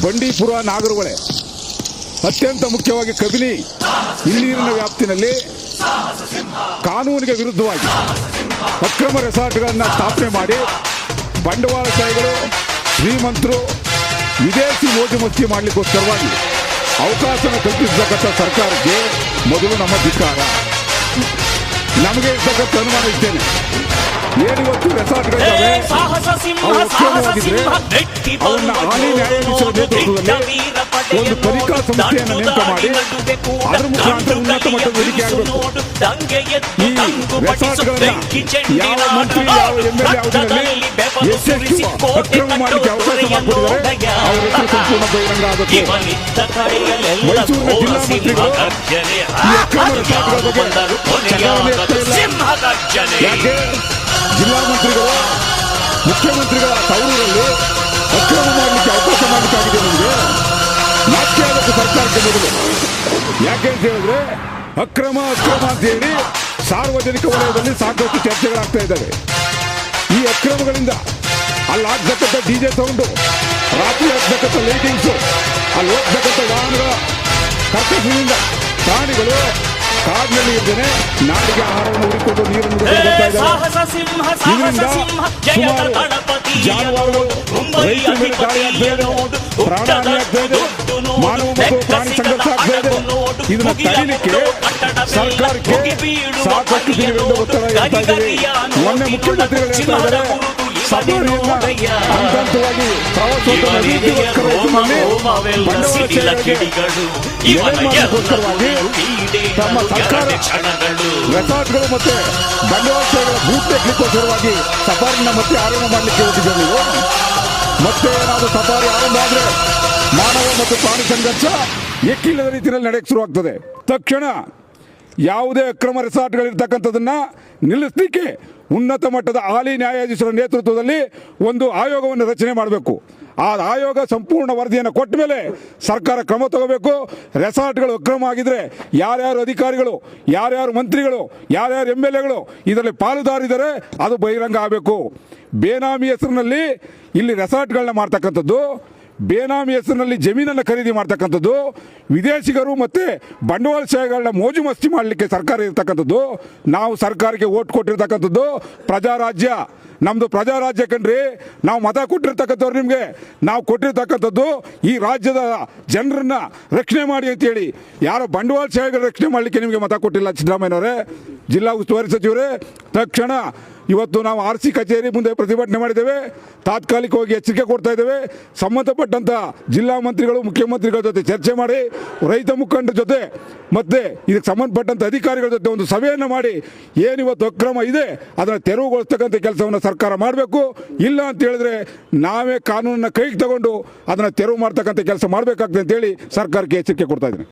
ಬಂಡೀಪುರ ನಾಗರಹೊಳೆ ಅತ್ಯಂತ ಮುಖ್ಯವಾಗಿ ಕಬಿನಿ, ಹಿನ್ನೀರಿನ ವ್ಯಾಪ್ತಿನಲ್ಲಿ ಕಾನೂನಿಗೆ ವಿರುದ್ಧವಾಗಿ ಅಕ್ರಮ ರೆಸಾರ್ಟ್ಗಳನ್ನು ಸ್ಥಾಪನೆ ಮಾಡಿ ಬಂಡವಾಳಶಾಹಿಗಳು ಶ್ರೀಮಂತರು, ವಿದೇಶಿ ಮೋಜು ಮಸ್ತಿ ಮಾಡಲಿಕ್ಕೋಸ್ಕರವಾಗಿ ಅವಕಾಶನ ಕಲ್ಪಿಸತಕ್ಕಂಥ ಸರ್ಕಾರಕ್ಕೆ ಮೊದಲು ನಮ್ಮ ಧಿಕ್ಕಾರ. ನಮಗೆ ಇರ್ತಕ್ಕಂಥ ಅನುಮಾನ ಇದ್ದೇನೆ. ಏನಿವತ್ತು ರೆಸಾರ್ಟ್ಗಳಿದ್ದಾವೆ? ಸಾಹಸ ಸಿಂಹ ಸಾಹಸ ಸಿಂಹ ಗಟ್ಟಿ ಅವನ್ನ ಹಾನಿ ನ್ಯಾಯಾಧೀಶರ ನೇತೃತ್ವದಲ್ಲಿ ಒಂದು ತನಿಖಾ ಸಂಸ್ಥೆಯನ್ನು ನೇಮಕ ಮಾಡಿ ಅದರ ಮುಖಾಂತರ ಉನ್ನತ ಮಟ್ಟದ ವೇದಿಕೆ ಆಗಬೇಕು. ಈ ರೆಸಾರ್ಟ್ಗಳನ್ನ ಯಾವ ಮಂತ್ರಿ ಯಾವ ಎಂ ಎಲ್ ಯಾವುದರಲ್ಲಿ ಎಷ್ಟೆಷ್ಟು ಅಕ್ರಮ ಮಾಡಲಿಕ್ಕೆ ಅವಕಾಶ ಮಾಡಿಕೊಟ್ಟಿದ್ದಾರೆ ಅವರ ಹೆಸರು ಸಂಪೂರ್ಣ ಬಹಿರಂಗ ಆಗಬೇಕು ಮೈಸೂರಿನ ಜಿಲ್ಲಾ ಮಂತ್ರಿಗಳು ಈ ಅಕ್ರಮ ರೆಸಾರ್ಟ್ಗಳ ಬಗ್ಗೆ ಚಲಾವಣೆ ಯಾಕೆ? ಜಿಲ್ಲಾ ಮಂತ್ರಿಗಳು, ಮುಖ್ಯಮಂತ್ರಿಗಳ ತವರೂರಲ್ಲಿ ಅಕ್ರಮ ಮಾಡಲಿಕ್ಕೆ ಅವಕಾಶ ಮಾಡಲಿಕ್ಕಾಗಿದೆ ನಿಮಗೆ. ನಾಚಿಕೆ ಆಗಬೇಕು ಸರ್ಕಾರಕ್ಕೆ ಮೊದಲು. ಯಾಕೆ ಅಂತ ಹೇಳಿದ್ರೆ, ಅಕ್ರಮ ಅಕ್ರಮ ಅಂತ ಹೇಳಿ ಸಾರ್ವಜನಿಕ ವಲಯದಲ್ಲಿ ಸಾಕಷ್ಟು ಚರ್ಚೆಗಳಾಗ್ತಾ ಇದ್ದಾವೆ. ಈ ಅಕ್ರಮಗಳಿಂದ ಅಲ್ಲಿ ಆಗ್ತಕ್ಕಂಥ ಡಿ ಜೆ ಸೌಂಡು ರಾತ್ರಿ ಆಗ್ತಕ್ಕಂಥ ಲೈಟಿಂಗ್ಸು, ಅಲ್ಲಿ ಹೋಗ್ತಕ್ಕಂಥ ವಾಹನಗಳ ಕರ್ತವ್ಯದಿಂದ ಪ್ರಾಣಿಗಳು ಕಾಡಿನಲ್ಲಿ ಇದ್ದೇನೆ. ನಾಡಿಗೆ ಆಹಾರವನ್ನು ಹುಡುಕೊಂಡು ನೀರನ್ನು ಹುಡುಕೊಂಡು ಸಾಹಸ ಸಿಂಹ ಸಾಹಸ ಇದರಿಂದ ಸಿಂಹ ಜಯ ಸುಮಾರು ಜಾನುವಾರುಗಳು ರೈತರ ಮೇಲೆ ದಾಳಿ ಆಗ್ತಾ ಪ್ರಾಣ ಹಾನಿ ಆಗ್ತಾ ಇದೆ ಮಾನವ ಮತ್ತು ಪ್ರಾಣಿ ಸಂಘರ್ಷ ಆಗ್ತಾ ಇದೆ ಇದನ್ನ ತಡಿಲಿಕ್ಕೆ ಸರ್ಕಾರಕ್ಕೆ ಸಾಕಷ್ಟು ದಿನಗಳಿಂದ ಒತ್ತಡ ಇರ್ತಾ ಇದ್ದೀವಿ. ಮೊನ್ನೆ ಮುಖ್ಯಮಂತ್ರಿಗಳು ಹೇಳ್ತಾ ಇದ್ದಾರೆ. ಸಭೆಯನ್ನ ಹಂತ ಹಂತವಾಗಿ ಪ್ರವಾಸೋದ್ಯಮ ತಮ್ಮ ಸರ್ಕಾರ ರೆಸಾರ್ಟ್ಗಳು ಮತ್ತೆ ಬಂಡವಾಳಶಾಹಿಗಳ ಬೂಟ್ ತೆಗ್ಲಿಕ್ಕೋಸ್ಕರವಾಗಿ ಸಫಾರಿನ ಮತ್ತೆ ಆರಂಭ ಮಾಡಲಿಕ್ಕೆ ಹೋಗಿದ್ದೇವೆ ನೀವು ಮತ್ತೆ ಏನಾದರೂ ಸಫಾರಿ ಆರಂಭ ಆದ್ರೆ ಮಾನವ ಮತ್ತು ಪ್ರಾಣಿ ಸಂಘರ್ಷ ಎಕ್ಕಿಲ್ಲದ ರೀತಿಯಲ್ಲಿ ನಡೆಯಕ್ಕೆ ಶುರುವಾಗ್ತದೆ. ತಕ್ಷಣ ಯಾವುದೇ ಅಕ್ರಮ ರೆಸಾರ್ಟ್ಗಳಿರ್ತಕ್ಕಂಥದ್ದನ್ನ ನಿಲ್ಲಿಸಲಿಕ್ಕೆ ಉನ್ನತ ಮಟ್ಟದ ಹಾಲಿ ನ್ಯಾಯಾಧೀಶರ ನೇತೃತ್ವದಲ್ಲಿ ಒಂದು ಆಯೋಗವನ್ನು ರಚನೆ ಮಾಡಬೇಕು. ಆ ಆಯೋಗ ಸಂಪೂರ್ಣ ವರದಿಯನ್ನು ಕೊಟ್ಟ ಮೇಲೆ ಸರ್ಕಾರ ಕ್ರಮ ತಗೋಬೇಕು. ರೆಸಾರ್ಟ್ಗಳು ಅಕ್ರಮ ಆಗಿದ್ರೆ ಯಾರ್ಯಾರು ಅಧಿಕಾರಿಗಳು, ಯಾರ್ಯಾರು ಮಂತ್ರಿಗಳು, ಯಾರ್ಯಾರು ಎಂ ಎಲ್ ಎಗಳು ಇದರಲ್ಲಿ ಪಾಲುದಾರಿದ್ದಾರೆ ಅದು ಬಹಿರಂಗ ಆಗಬೇಕು. ಬೇನಾಮಿ ಹೆಸರಿನಲ್ಲಿ ಇಲ್ಲಿ ರೆಸಾರ್ಟ್ಗಳನ್ನ ಮಾಡ್ತಕ್ಕಂಥದ್ದು ಬೇನಾಮಿ ಹೆಸರಿನಲ್ಲಿ ಜಮೀನನ್ನು ಖರೀದಿ ಮಾಡ್ತಕ್ಕಂಥದ್ದು, ವಿದೇಶಿಗರು ಮತ್ತು ಬಂಡವಾಳಶಾಹಿಗಳನ್ನ ಮೋಜು ಮಸ್ತಿ ಮಾಡಲಿಕ್ಕೆ ಸರ್ಕಾರ ಇರ್ತಕ್ಕಂಥದ್ದು, ನಾವು ಸರ್ಕಾರಕ್ಕೆ ಓಟ್ ಕೊಟ್ಟಿರ್ತಕ್ಕಂಥದ್ದು ಪ್ರಜಾರಾಜ್ಯ. ನಮ್ಮದು ಪ್ರಜಾರಾಜ್ಯ ಕಣ್ರಿ, ನಾವು ಮತ ಕೊಟ್ಟಿರ್ತಕ್ಕಂಥವ್ರು ನಿಮಗೆ. ನಾವು ಕೊಟ್ಟಿರ್ತಕ್ಕಂಥದ್ದು ಈ ರಾಜ್ಯದ ಜನರನ್ನ ರಕ್ಷಣೆ ಮಾಡಿ ಅಂತೇಳಿ. ಯಾರೋ ಬಂಡವಾಳಶಾಹಿಗಳ ರಕ್ಷಣೆ ಮಾಡಲಿಕ್ಕೆ ನಿಮಗೆ ಮತ ಕೊಟ್ಟಿಲ್ಲ ಸಿದ್ದರಾಮಯ್ಯನವರೇ. ಜಿಲ್ಲಾ ಉಸ್ತುವಾರಿ ಸಚಿವರೇ ತಕ್ಷಣ ಇವತ್ತು ನಾವು ಆರ್ ಸಿ ಕಚೇರಿ ಮುಂದೆ ಪ್ರತಿಭಟನೆ ಮಾಡಿದ್ದೇವೆ. ತಾತ್ಕಾಲಿಕವಾಗಿ ಎಚ್ಚರಿಕೆ ಕೊಡ್ತಾ ಇದ್ದೇವೆ. ಸಂಬಂಧಪಟ್ಟಂಥ ಜಿಲ್ಲಾ ಮಂತ್ರಿಗಳು, ಮುಖ್ಯಮಂತ್ರಿಗಳ ಜೊತೆ ಚರ್ಚೆ ಮಾಡಿ, ರೈತ ಮುಖಂಡರ ಜೊತೆ ಮತ್ತೆ ಇದಕ್ಕೆ ಸಂಬಂಧಪಟ್ಟಂಥ ಅಧಿಕಾರಿಗಳ ಜೊತೆ ಒಂದು ಸಭೆಯನ್ನು ಮಾಡಿ, ಏನಿವತ್ತು ಅಕ್ರಮ ಇದೆ, ಅದನ್ನು ತೆರವುಗೊಳಿಸ್ತಕ್ಕಂಥ ಕೆಲಸವನ್ನು ಸರ್ಕಾರ ಮಾಡಬೇಕು. ಇಲ್ಲ ಅಂತ ಹೇಳಿದ್ರೆ ನಾವೇ ಕಾನೂನನ್ನು ಕೈಗೆ ತಗೊಂಡು ಅದನ್ನು ತೆರವು ಮಾಡ್ತಕ್ಕಂಥ ಕೆಲಸ ಮಾಡಬೇಕಾಗ್ತದೆ ಅಂತೇಳಿ ಸರ್ಕಾರಕ್ಕೆ ಎಚ್ಚರಿಕೆ ಕೊಡ್ತಾ ಇದ್ದೀನಿ.